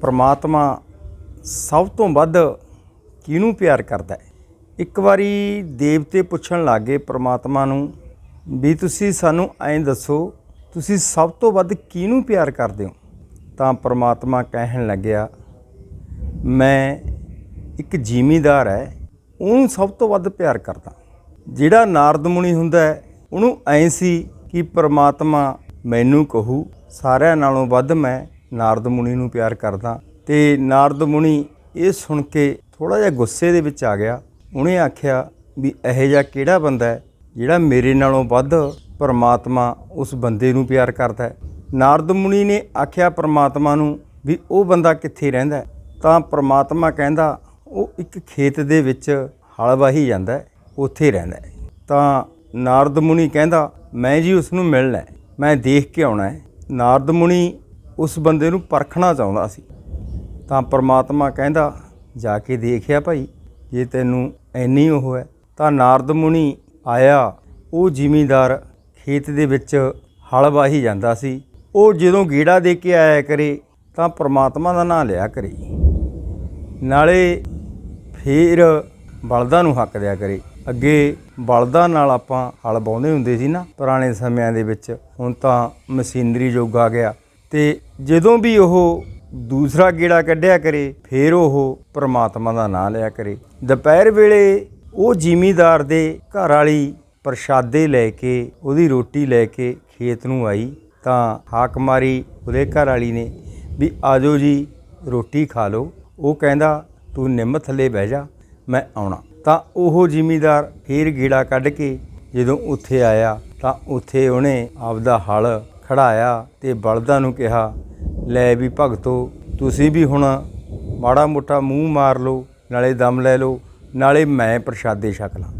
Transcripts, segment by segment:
ਪ੍ਰਮਾਤਮਾ ਸਭ ਤੋਂ ਵੱਧ ਕਿਹਨੂੰ ਪਿਆਰ ਕਰਦਾ ਹੈ? ਇੱਕ ਵਾਰੀ ਦੇਵਤੇ ਪੁੱਛਣ ਲੱਗੇ ਪ੍ਰਮਾਤਮਾ ਨੂੰ ਵੀ ਤੁਸੀਂ ਸਾਨੂੰ ਐਂ ਦੱਸੋ, ਤੁਸੀਂ ਸਭ ਤੋਂ ਵੱਧ ਕਿਹਨੂੰ ਪਿਆਰ ਕਰਦੇ ਹੋ? ਤਾਂ ਪ੍ਰਮਾਤਮਾ ਕਹਿਣ ਲੱਗਿਆ, ਮੈਂ ਇੱਕ ਜ਼ਿਮੀਦਾਰ ਹੈ, ਉਹਨੂੰ ਸਭ ਤੋਂ ਵੱਧ ਪਿਆਰ ਕਰਦਾ। ਜਿਹੜਾ ਨਾਰਦ ਮੁਨੀ ਹੁੰਦਾ ਹੈ, ਉਹਨੂੰ ਐਂ ਸੀ ਕਿ ਪ੍ਰਮਾਤਮਾ ਮੈਨੂੰ ਕਹੂ, ਸਾਰਿਆਂ ਨਾਲੋਂ ਵੱਧ ਮੈਂ ਨਾਰਦ ਮੁਨੀ ਨੂੰ ਪਿਆਰ ਕਰਦਾ। ਤੇ ਨਾਰਦ ਮੁਨੀ ਇਹ ਸੁਣ ਕੇ ਥੋੜਾ ਜਿਹਾ ਗੁੱਸੇ ਦੇ ਵਿੱਚ ਆ ਗਿਆ। ਉਹਨੇ ਆਖਿਆ ਵੀ ਇਹੋ ਜਿਹਾ ਕਿਹੜਾ ਬੰਦਾ ਹੈ ਜਿਹੜਾ ਮੇਰੇ ਨਾਲੋਂ ਵੱਧ ਪਰਮਾਤਮਾ ਉਸ ਬੰਦੇ ਨੂੰ ਪਿਆਰ ਕਰਦਾ ਹੈ? ਨਾਰਦ ਮੁਨੀ ਨੇ ਆਖਿਆ ਪਰਮਾਤਮਾ ਨੂੰ ਵੀ ਉਹ ਬੰਦਾ ਕਿੱਥੇ ਰਹਿੰਦਾ ਤਾਂ ਪਰਮਾਤਮਾ ਕਹਿੰਦਾ, ਉਹ ਇੱਕ ਖੇਤ ਦੇ ਵਿੱਚ ਹਲ ਵਾਹੀ ਜਾਂਦਾ ਉੱਥੇ ਰਹਿੰਦਾ ਤਾਂ ਨਾਰਦ ਮੁਨੀ ਕਹਿੰਦਾ, ਮੈਂ ਜੀ ਉਸ ਨੂੰ ਮਿਲਣਾ ਮੈਂ ਦੇਖ ਕੇ ਆਉਣਾ ਹੈ। ਨਾਰਦ ਮੁਨੀ ਉਸ ਬੰਦੇ ਨੂੰ ਪਰਖਣਾ ਚਾਹੁੰਦਾ ਸੀ। ਤਾਂ ਪ੍ਰਮਾਤਮਾ ਕਹਿੰਦਾ, ਜਾ ਕੇ ਦੇਖਿਆ ਭਾਈ, ਜੇ ਤੈਨੂੰ ਐਨੀ ਉਹ ਹੈ, ਤਾਂ ਨਾਰਦ ਮੁਨੀ ਆਇਆ। ਉਹ ਜ਼ਿਮੀਂਦਾਰ ਖੇਤ ਦੇ ਵਿੱਚ ਹਲ ਵਾਹੀ ਜਾਂਦਾ ਸੀ। ਉਹ ਜਦੋਂ ਗੀੜਾ ਦੇ ਕੇ ਆਇਆ ਕਰੇ, ਤਾਂ ਪ੍ਰਮਾਤਮਾ ਦਾ ਨਾਮ ਲਿਆ ਕਰੇ। ਨਾਲੇ ਫੇਰ ਬਲਦਾਂ ਨੂੰ ਹੱਕ ਦਿਆ ਕਰੇ। ਅੱਗੇ ਬਲਦਾਂ ਨਾਲ ਆਪਾਂ ਹਲ ਬਾਉਂਦੇ ਹੁੰਦੇ ਸੀ ਨਾ, ਪੁਰਾਣੇ ਸਮਿਆਂ ਦੇ ਵਿੱਚ। ਹੁਣ ਤਾਂ ਮਸ਼ੀਨਰੀ ਯੁੱਗ ਆ ਗਿਆ। ਤੇ ਜਦੋਂ ਵੀ ਉਹ ਦੂਸਰਾ ਗੇੜਾ ਕੱਢਿਆ ਕਰੇ, ਫੇਰ ਉਹ ਪ੍ਰਮਾਤਮਾ ਦਾ ਨਾਮ ਲਿਆ ਕਰੇ। ਦੁਪਹਿਰ ਵੇਲੇ ਉਹ ਜ਼ਿਮੀਦਾਰ ਦੇ ਘਰ ਵਾਲੀ ਪ੍ਰਸ਼ਾਦੇ ਲੈ ਕੇ, ਉਹਦੀ ਰੋਟੀ ਲੈ ਕੇ ਖੇਤ ਨੂੰ ਆਈ ਤਾਂ ਹਾਕ ਮਾਰੀ ਉਹਦੇ ਘਰ ਵਾਲੀ ਨੇ ਵੀ, ਆਜੋ ਜੀ, ਰੋਟੀ ਖਾ ਲਓ। ਉਹ ਕਹਿੰਦਾ, ਤੂੰ ਨਿੰਮ ਥੱਲੇ ਬਹਿ ਜਾ, ਮੈਂ ਆਉਣਾ। ਤਾਂ ਉਹ ਜ਼ਿਮੀਦਾਰ ਫੇਰ ਗੇੜਾ ਕੱਢ ਕੇ ਜਦੋਂ ਉੱਥੇ ਆਇਆ ਤਾਂ ਉੱਥੇ ਉਹਨੇ ਆਪਦਾ ਹਲ ਖੜਾਇਆ ਤੇ ਬਲਦਾਂ ਨੂੰ ਕਿਹਾ, ਲੈ ਵੀ ਭਗਤੋ, ਤੁਸੀਂ ਵੀ ਹੁਣ ਮਾੜਾ ਮੋਟਾ ਮੂੰਹ ਮਾਰ ਲਓ, ਨਾਲੇ ਦਮ ਲੈ ਲਓ, ਨਾਲੇ ਮੈਂ ਪ੍ਰਸ਼ਾਦੇ ਛਕ ਲਾਂ।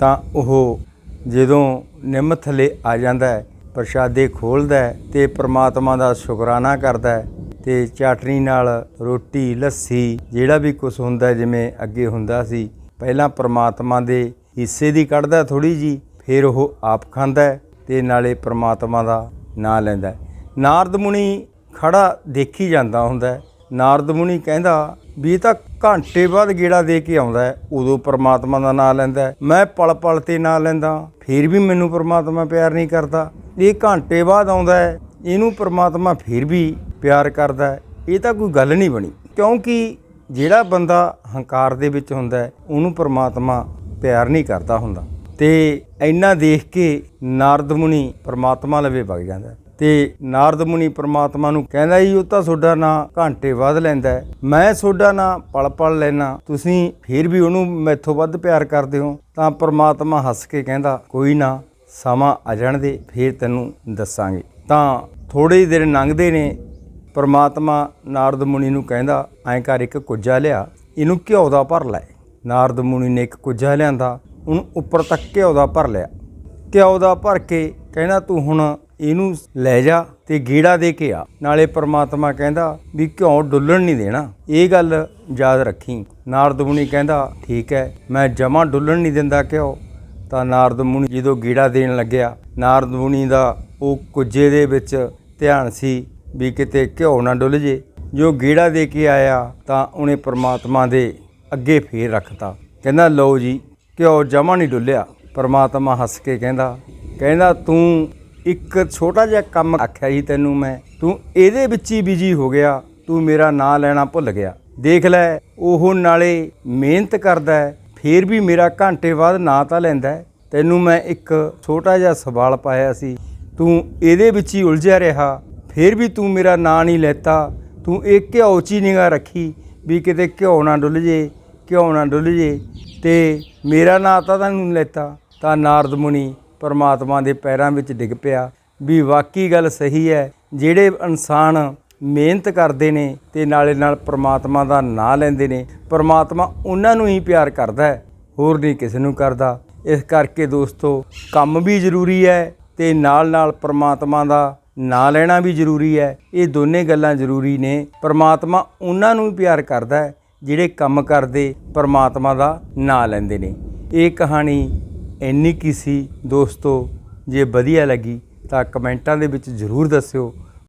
ਤਾਂ ਉਹ ਜਦੋਂ ਨਿੰਮ ਥੱਲੇ ਆ ਜਾਂਦਾ ਹੈ, ਪ੍ਰਸ਼ਾਦੇ ਖੋਲਦਾ ਹੈ ਤੇ ਪ੍ਰਮਾਤਮਾ ਦਾ ਸ਼ੁਕਰਾਨਾ ਕਰਦਾ ਹੈ ਤੇ ਚਾਟਣੀ ਨਾਲ ਰੋਟੀ, ਲੱਸੀ, ਜਿਹੜਾ ਵੀ ਕੁਝ ਹੁੰਦਾ ਜਿਵੇਂ ਅੱਗੇ ਹੁੰਦਾ ਸੀ, ਪਹਿਲਾਂ ਪ੍ਰਮਾਤਮਾ ਦੇ ਹਿੱਸੇ ਦੀ ਕੱਢਦਾ ਥੋੜੀ ਜੀ ਫਿਰ ਉਹ ਆਪ ਖਾਂਦਾ ਹੈ ਤੇ ਨਾਲੇ ਪ੍ਰਮਾਤਮਾ ਦਾ ਨਾਂ ਲੈਂਦਾ ਹੈ। ਨਾਰਦ ਮੁਨੀ ਖੜਾ ਦੇਖੀ ਜਾਂਦਾ ਹੁੰਦਾ ਹੈ। ਨਾਰਦ ਮੁਨੀ ਕਹਿੰਦਾ, ਵੀ ਇਹ ਤਾਂ ਘੰਟੇ ਬਾਅਦ ਗੇੜਾ ਦੇ ਕੇ ਆਉਂਦਾ ਉਦੋਂ ਪਰਮਾਤਮਾ ਦਾ ਨਾਮ ਲੈਂਦਾ ਮੈਂ ਪਲ ਪਲ ਤੇ ਨਾਂ ਲੈਂਦਾ ਫਿਰ ਵੀ ਮੈਨੂੰ ਪਰਮਾਤਮਾ ਪਿਆਰ ਨਹੀਂ ਕਰਦਾ। ਇਹ ਘੰਟੇ ਬਾਅਦ ਆਉਂਦਾ ਇਹਨੂੰ ਪਰਮਾਤਮਾ ਫਿਰ ਵੀ ਪਿਆਰ ਕਰਦਾ ਇਹ ਤਾਂ ਕੋਈ ਗੱਲ ਨਹੀਂ ਬਣੀ। ਕਿਉਂਕਿ ਜਿਹੜਾ ਬੰਦਾ ਹੰਕਾਰ ਦੇ ਵਿੱਚ ਹੁੰਦਾ ਉਹਨੂੰ ਪਰਮਾਤਮਾ ਪਿਆਰ ਨਹੀਂ ਕਰਦਾ ਹੁੰਦਾ। ਤੇ ਇੰਨਾ ਦੇਖ ਕੇ ਨਾਰਦ ਮੁਨੀ ਪ੍ਰਮਾਤਮਾ ਲਵੇ ਵਗ ਜਾਂਦਾ ਹੈ। ਤੇ ਨਾਰਦ ਮੁਨੀ ਪ੍ਰਮਾਤਮਾ ਨੂੰ ਕਹਿੰਦਾ ਜੀ, ਉਹ ਤਾਂ ਤੁਹਾਡਾ ਨਾਂ ਘੰਟੇ ਵੱਧ ਲੈਂਦਾ ਮੈਂ ਤੁਹਾਡਾ ਨਾਂ ਪਲ ਪਲ ਲੈਣਾ ਤੁਸੀਂ ਫਿਰ ਵੀ ਉਹਨੂੰ ਮੈਥੋਂ ਵੱਧ ਪਿਆਰ ਕਰਦੇ ਹੋ। ਤਾਂ ਪਰਮਾਤਮਾ ਹੱਸ ਕੇ ਕਹਿੰਦਾ, ਕੋਈ ਨਾ, ਸਮਾਂ ਆ ਜਾਣ ਦੇ ਫਿਰ ਤੈਨੂੰ ਦੱਸਾਂਗੇ। ਤਾਂ ਥੋੜੇ ਹੀ ਦਿਨ ਲੰਘਦੇ ਨੇ, ਪਰਮਾਤਮਾ ਨਾਰਦ ਮੁਨੀ ਨੂੰ ਕਹਿੰਦਾ, ਐਂ ਕਰ, ਇੱਕ ਕੁੱਜਾ ਲਿਆ। ਇਹਨੂੰ ਘਿਓ ਦਾ ਭਰ ਲੈ। ਨਾਰਦ ਮੁਨੀ ਨੇ ਇੱਕ ਕੁੱਜਾ ਲਿਆਂਦਾ। ਉਹਨੂੰ ਉੱਪਰ ਤੱਕ ਘਿਓ ਦਾ ਭਰ ਲਿਆ। ਘਿਓ ਦਾ ਭਰ ਕੇ ਕਹਿੰਦਾ, ਤੂੰ ਹੁਣ ਇਹਨੂੰ ਲੈ ਜਾ ਤੇ ਗੀੜਾ ਦੇ ਕੇ ਆ। ਨਾਲੇ ਪਰਮਾਤਮਾ ਕਹਿੰਦਾ ਵੀ ਘਿਓ ਡੁੱਲਣ ਨਹੀਂ ਦੇਣਾ। ਇਹ ਗੱਲ ਯਾਦ ਰੱਖੀ। ਨਾਰਦ ਮੁਨੀ ਕਹਿੰਦਾ, ਠੀਕ ਹੈ, ਮੈਂ ਜਮਾ ਡੁੱਲਣ ਨਹੀਂ ਦਿੰਦਾ ਘਿਓ। ਤਾਂ ਨਾਰਦ ਮੁਨੀ ਜਦੋਂ ਗੀੜਾ ਦੇਣ ਲੱਗਿਆ, ਨਾਰਦ ਮੁਨੀ ਦਾ ਉਹ ਕੁੱਜੇ ਦੇ ਵਿੱਚ ਧਿਆਨ ਸੀ ਵੀ ਕਿਤੇ ਘਿਓ ਨਾ ਡੁੱਲ ਜੇ। ਜੋ ਗੀੜਾ ਦੇ ਕੇ ਆਇਆ ਤਾਂ ਉਹਨੇ ਪ੍ਰਮਾਤਮਾ ਦੇ ਅੱਗੇ ਫੇਰ ਰੱਖਤਾ। ਕਹਿੰਦਾ, ਲਓ ਜੀ ਘਿਓ ਜਮਾ ਨਹੀਂ ਡੁੱਲਿਆ। ਪਰਮਾਤਮਾ ਹੱਸ ਕੇ ਕਹਿੰਦਾ ਕਹਿੰਦਾ, ਤੂੰ ਇੱਕ ਛੋਟਾ ਜਿਹਾ ਕੰਮ ਆਖਿਆ ਸੀ ਤੈਨੂੰ ਮੈਂ। ਤੂੰ ਇਹਦੇ ਵਿੱਚ ਹੀ ਬਿਜ਼ੀ ਹੋ ਗਿਆ। ਤੂੰ ਮੇਰਾ ਨਾਂ ਲੈਣਾ ਭੁੱਲ ਗਿਆ। ਦੇਖ ਲੈ, ਉਹ ਨਾਲੇ ਮਿਹਨਤ ਕਰਦਾ ਹੈ, ਫੇਰ ਵੀ ਮੇਰਾ ਘੰਟੇ ਬਾਅਦ ਨਾਂ ਤਾਂ ਲੈਂਦਾ ਤੈਨੂੰ ਮੈਂ ਇੱਕ ਛੋਟਾ ਜਿਹਾ ਸਵਾਲ ਪਾਇਆ ਸੀ। ਤੂੰ ਇਹਦੇ ਵਿੱਚ ਹੀ ਉਲਝਿਆ ਰਿਹਾ। ਫੇਰ ਵੀ ਤੂੰ ਮੇਰਾ ਨਾਂ ਨਹੀਂ ਲੈਤਾ। ਤੂੰ ਇਹ ਘਿਓ ਚ ਹੀ ਨਿਗਾਹ ਰੱਖੀ ਵੀ ਕਿਤੇ ਘਿਓ ਨਾ ਡੁੱਲ ਜੇ, ਘਿਓ ਨਾ ਡੁੱਲ ਜੇ। ਤੇ ਮੇਰਾ ਨਾਂ ਤਾਂ ਤੈਨੂੰ ਲੈਤਾ, ਤਾਂ ਨਾਰਦ ਮੁਨੀ ਪਰਮਾਤਮਾ ਦੇ ਪੈਰਾਂ ਵਿੱਚ ਡਿੱਗ ਪਿਆ ਵੀ ਵਾਕਈ ਗੱਲ ਸਹੀ ਹੈ, ਜਿਹੜੇ ਇਨਸਾਨ ਮਿਹਨਤ ਕਰਦੇ ਨੇ ਤੇ ਨਾਲੇ ਨਾਲ ਪਰਮਾਤਮਾ ਦਾ ਨਾਂ ਲੈਂਦੇ ਨੇ, ਪਰਮਾਤਮਾ ਉਹਨਾਂ ਨੂੰ ਹੀ ਪਿਆਰ ਕਰਦਾ ਹੈ, ਹੋਰ ਨਹੀਂ ਕਿਸੇ ਨੂੰ ਕਰਦਾ। ਇਸ ਕਰਕੇ ਦੋਸਤੋ, ਕੰਮ ਵੀ ਜ਼ਰੂਰੀ ਹੈ ਤੇ ਨਾਲ ਨਾਲ ਪਰਮਾਤਮਾ ਦਾ ਨਾਂ ਲੈਣਾ ਵੀ ਜ਼ਰੂਰੀ ਹੈ। ਇਹ ਦੋਨੇ ਗੱਲਾਂ ਜ਼ਰੂਰੀ ਨੇ, ਪਰਮਾਤਮਾ ਉਹਨਾਂ ਨੂੰ ਵੀ ਪਿਆਰ ਕਰਦਾ ਹੈ ਜਿਹੜੇ ਕੰਮ ਕਰਦੇ ਪਰਮਾਤਮਾ ਦਾ ਨਾਂ ਲੈਂਦੇ ਨੇ। ਇਹ ਕਹਾਣੀ ਇੰਨੀ ਕੀ ਸੀ ਦੋਸਤੋ, ਜੇ ਵਧੀਆ ਲੱਗੀ ਤਾਂ ਕਮੈਂਟਾਂ ਦੇ ਵਿੱਚ ਜ਼ਰੂਰ ਦੱਸਿਓ।